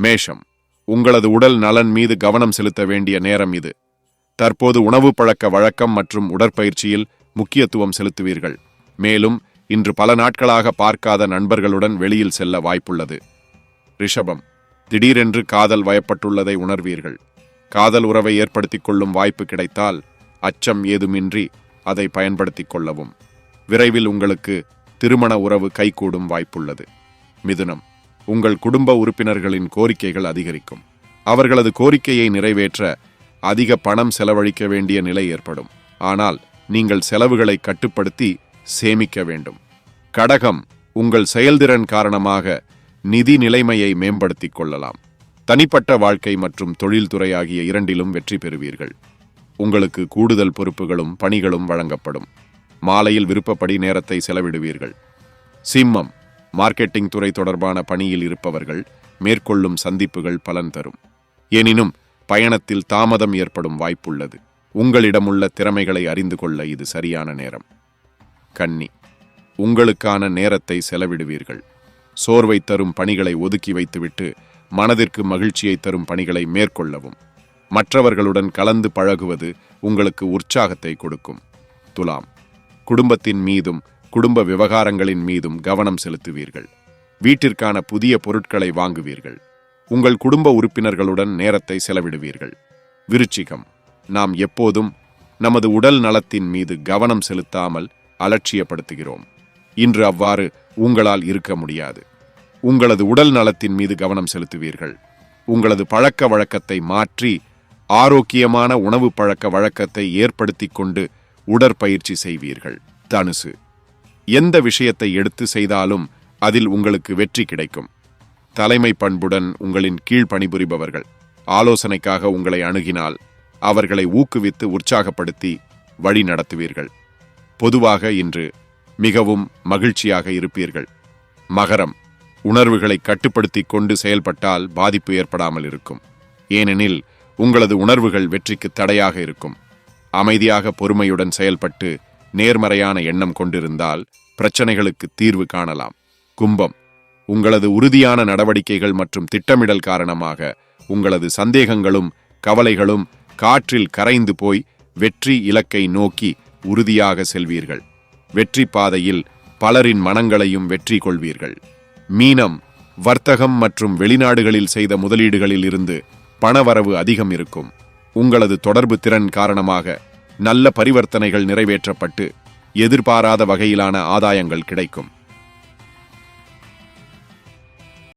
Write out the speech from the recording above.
மேஷம் உங்களது உடல் நலன் மீது கவனம் செலுத்த வேண்டிய நேரம் இது. தற்போது உணவு பழக்க வழக்கம் மற்றும் உடற்பயிற்சியில் முக்கியத்துவம் செலுத்துவீர்கள். மேலும் இன்று பல நாட்களாக பார்க்காத நண்பர்களுடன் வெளியில் செல்ல வாய்ப்புள்ளது. ரிஷபம் திடீரென்று காதல் வயப்பட்டுள்ளதை உணர்வீர்கள். காதல் உறவை ஏற்படுத்திக் கொள்ளும் வாய்ப்பு கிடைத்தால் அச்சம் ஏதுமின்றி அதை பயன்படுத்திக் கொள்ளவும். விரைவில் உங்களுக்கு திருமண உறவு கைகூடும் வாய்ப்புள்ளது. மிதுனம் உங்கள் குடும்ப உறுப்பினர்களின் கோரிக்கைகள் அதிகரிக்கும். அவர்களது கோரிக்கையை நிறைவேற்ற அதிக பணம் செலவழிக்க வேண்டிய நிலை ஏற்படும். ஆனால் நீங்கள் செலவுகளை கட்டுப்படுத்தி சேமிக்க வேண்டும். கடகம் உங்கள் செயல்திறன் காரணமாக நிதி நிலைமையை மேம்படுத்திக் கொள்ளலாம். தனிப்பட்ட வாழ்க்கை மற்றும் தொழில்துறை ஆகிய இரண்டிலும் வெற்றி பெறுவீர்கள். உங்களுக்கு கூடுதல் பொறுப்புகளும் பணிகளும் வழங்கப்படும். மாலையில் விருப்பப்படி நேரத்தை செலவிடுவீர்கள். சிம்மம் மார்க்கெட்டிங் துறை தொடர்பான பணியில் இருப்பவர்கள் மேற்கொள்ளும் சந்திப்புகள் பலன் தரும். எனினும் பயணத்தில் தாமதம் ஏற்படும் வாய்ப்புள்ளது. உங்களிடமுள்ள திறமைகளை அறிந்து கொள்ள இது சரியான நேரம். கன்னி உங்களுக்கான நேரத்தை செலவிடுவீர்கள். சோர்வை தரும் பணிகளை ஒதுக்கி வைத்துவிட்டு மனதிற்கு மகிழ்ச்சியை தரும் பணிகளை மேற்கொள்ளவும். மற்றவர்களுடன் கலந்து பழகுவது உங்களுக்கு உற்சாகத்தை கொடுக்கும். துலாம் குடும்பத்தின் மீதும் குடும்ப விவகாரங்களின் மீதும் கவனம் செலுத்துவீர்கள். வீட்டிற்கான புதிய பொருட்களை வாங்குவீர்கள். உங்கள் குடும்ப உறுப்பினர்களுடன் நேரத்தை செலவிடுவீர்கள். விருச்சிகம் நாம் எப்போதும் நமது உடல் நலத்தின் மீது கவனம் செலுத்தாமல் அலட்சியப்படுத்துகிறோம். இன்று அவ்வாறு உங்களால் இருக்க முடியாது. உங்களது உடல் நலத்தின் மீது கவனம் செலுத்துவீர்கள். உங்களது பழக்க வழக்கத்தை மாற்றி ஆரோக்கியமான உணவு பழக்க வழக்கத்தை ஏற்படுத்தி கொண்டு உடற்பயிற்சி செய்வீர்கள். தனுசு. எந்த விஷயத்தை எடுத்து செய்தாலும் அதில் உங்களுக்கு வெற்றி கிடைக்கும். தலைமை பண்புடன் உங்களின் கீழ் பணிபுரிபவர்கள் ஆலோசனைக்காக உங்களை அணுகினால் அவர்களை ஊக்குவித்து உற்சாகப்படுத்தி வழி நடத்துவீர்கள். பொதுவாக இன்று மிகவும் மகிழ்ச்சியாக இருப்பீர்கள். மகரம் உணர்வுகளை கட்டுப்படுத்தி கொண்டு செயல்பட்டால் பாதிப்பு ஏற்படாமல் இருக்கும். ஏனெனில் உங்களது உணர்வுகள் வெற்றிக்கு தடையாக இருக்கும். அமைதியாக பொறுமையுடன் செயல்பட்டு நேர்மறையான எண்ணம் கொண்டிருந்தால் பிரச்சனைகளுக்கு தீர்வு காணலாம். கும்பம். உங்களது உறுதியான நடவடிக்கைகள் மற்றும் திட்டமிடல் காரணமாக உங்களது சந்தேகங்களும் கவலைகளும் காற்றில் கரைந்து போய் வெற்றி இலக்கை நோக்கி உறுதியாக செல்வீர்கள். வெற்றி பாதையில் பலரின் மனங்களையும் வெற்றி கொள்வீர்கள். மீனம். வர்த்தகம் மற்றும் வெளிநாடுகளில் செய்த முதலீடுகளில் இருந்து பணவரவு அதிகம் இருக்கும். உங்களது தொடர்பு திறன் காரணமாக நல்ல பரிவர்த்தனைகள் நிறைவேற்றப்பட்டு எதிர்பாராத வகையிலான ஆதாயங்கள் கிடைக்கும்.